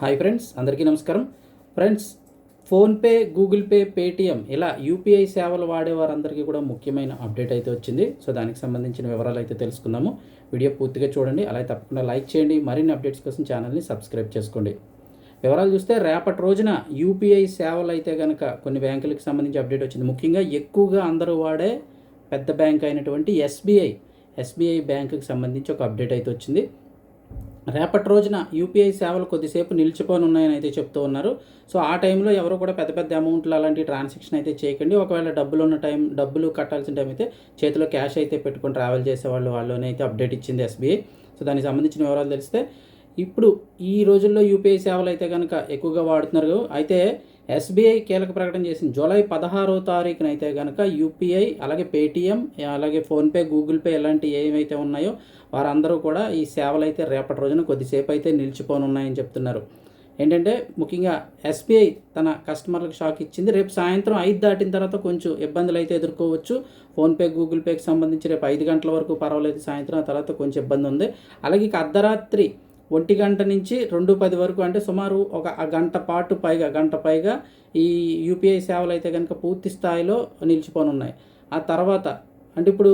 Hi friends అందరికీ నమస్కారం. Friends PhonePe Google Pay Paytm ఇలా యూపీఐ సేవలు వాడే వారందరికీ కూడా ముఖ్యమైన అప్డేట్ అయితే వచ్చింది. సో దానికి సంబంధించిన వివరాలు అయితే తెలుసుకుందాము. వీడియో పూర్తిగా చూడండి అలాగే తప్పకుండా లైక్ చేయండి మరిన్ని అప్డేట్స్ కోసం ఛానల్ని సబ్స్క్రైబ్ చేసుకోండి. వివరాలు చూస్తే రేపటి రోజున యూపీఐ సేవలు అయితే కనుక కొన్ని బ్యాంకులకు సంబంధించి అప్డేట్ వచ్చింది. ముఖ్యంగా ఎక్కువగా అందరూ వాడే పెద్ద బ్యాంక్ అయినటువంటి ఎస్బీఐ. ఎస్బీఐ బ్యాంకుకి సంబంధించి ఒక అప్డేట్ అయితే వచ్చింది. రేపటి రోజున యూపీఐ సేవలు కొద్దిసేపు నిలిచిపోనున్నాయని అయితే చెప్తూ ఉన్నారు. సో ఆ టైంలో ఎవరు కూడా పెద్ద పెద్ద అమౌంట్లు అలాంటి ట్రాన్సాక్షన్ అయితే చేయకండి. ఒకవేళ డబ్బులు ఉన్న టైం డబ్బులు కట్టాల్సిన టైం అయితే చేతిలో క్యాష్ అయితే పెట్టుకొని ట్రావెల్ చేసే వాళ్ళు వాళ్ళని అయితే అప్డేట్ ఇచ్చింది ఎస్బీఐ. సో దానికి సంబంధించిన వివరాలు తెలిస్తే ఇప్పుడు ఈ రోజుల్లో యూపీఐ సేవలు అయితే కనుక ఎక్కువగా వాడుతున్నారు. అయితే ఎస్బీఐ కీలక ప్రకటన చేసింది. జూలై పదహారో తారీఖున అయితే కనుక యూపీఐ అలాగే పేటిఎం అలాగే ఫోన్పే గూగుల్ పే ఇలాంటి ఏమైతే ఉన్నాయో వారందరూ కూడా ఈ సేవలు అయితే రేపటి రోజున కొద్దిసేపు అయితే నిలిచిపోనున్నాయని చెప్తున్నారు. ఏంటంటే ముఖ్యంగా ఎస్బీఐ తన కస్టమర్లకు షాక్ ఇచ్చింది. రేపు సాయంత్రం ఐదు దాటిన తర్వాత కొంచెం ఇబ్బందులు అయితే ఎదుర్కోవచ్చు. ఫోన్పే గూగుల్ పేకి సంబంధించి రేపు ఐదు గంటల వరకు పర్వాలేదు. సాయంత్రం ఆ తర్వాత కొంచెం ఇబ్బంది ఉంది. అలాగే ఇక అర్ధరాత్రి ఒంటి గంట నుంచి రెండు పది వరకు అంటే సుమారు ఒక గంట పాటు పైగా గంట పైగా ఈ యూపీఐ సేవలు అయితే కనుక పూర్తి స్థాయిలో నిలిచిపోనున్నాయి. ఆ తర్వాత అంటే ఇప్పుడు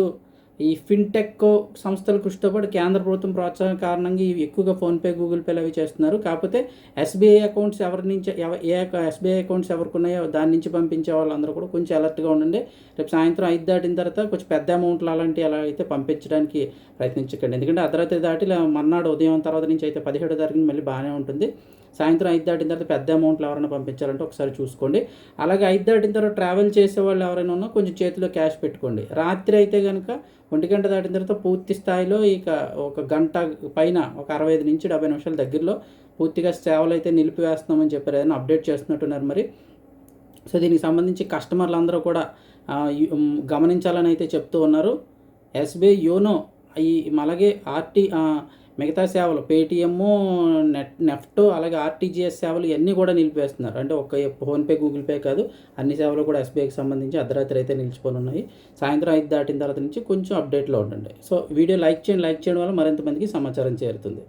ఈ ఫిన్టెక్ సంస్థల కృషితో పాటు కేంద్ర ప్రభుత్వం ప్రోత్సాహం కారణంగా ఇవి ఎక్కువగా ఫోన్పే గూగుల్ పేలు అవి చేస్తున్నారు. కాకపోతే ఎస్బీఐ అకౌంట్స్ ఎవరి నుంచి ఎవ- ఏ ఎస్బీఐ అకౌంట్స్ ఎవరికి ఉన్నాయో దాని నుంచి పంపించే వాళ్ళందరూ కూడా కొంచెం అలర్ట్గా ఉండండి. రేపు సాయంత్రం ఐదు దాటిన తర్వాత కొంచెం పెద్ద అమౌంట్లు అలాంటివి అలా అయితే పంపించడానికి ప్రయత్నించకండి. ఎందుకంటే అర్ధరాత్రి దాటి ఇలా మర్నాడు ఉదయం తర్వాత నుంచి అయితే పదిహేడో తారీఖున మళ్ళీ బాగానే ఉంటుంది. సాయంత్రం ఐదు దాటిన తర్వాత పెద్ద అమౌంట్లు ఎవరైనా పంపించాలంటే ఒకసారి చూసుకోండి. అలాగే ఐదు దాటిన తర్వాత ట్రావెల్ చేసే వాళ్ళు ఎవరైనా ఉన్నా కొంచెం చేతిలో క్యాష్ పెట్టుకోండి. రాత్రి అయితే కనుక ఒంటి గంట దాటిన తర్వాత పూర్తి స్థాయిలో ఇక ఒక గంట పైన ఒక అరవై ఐదు నుంచి డెబ్బై నిమిషాల దగ్గరలో పూర్తిగా సేవలు అయితే నిలిపివేస్తున్నామని చెప్పారు. ఏదైనా అప్డేట్ చేస్తున్నట్టున్నారు మరి. సో దీనికి సంబంధించి కస్టమర్లు అందరూ కూడా గమనించాలని అయితే చెప్తూ ఉన్నారు. ఎస్బీఐ యోనో ఈ అలాగే ఆర్టీ మిగతా సేవలు పేటిఎమ్ నెట్ నెఫ్ట్ అలాగే ఆర్టీజీఎస్ సేవలు ఇవన్నీ కూడా నిలిపేస్తున్నారు అంటే ఒక ఫోన్పే గూగుల్ పే కాదు అన్ని సేవలు కూడా ఎస్బీఐకి సంబంధించి అర్ధరాత్రి అయితే నిలిచిపోయి ఉన్నాయి. సాయంత్రం ఐదు దాటిన తర్వాత నుంచి కొంచెం అప్డేట్లో ఉండండి. సో వీడియో లైక్ చేయండి లైక్ చేయడం వల్ల మరింత మందికి సమాచారం చేరుతుంది.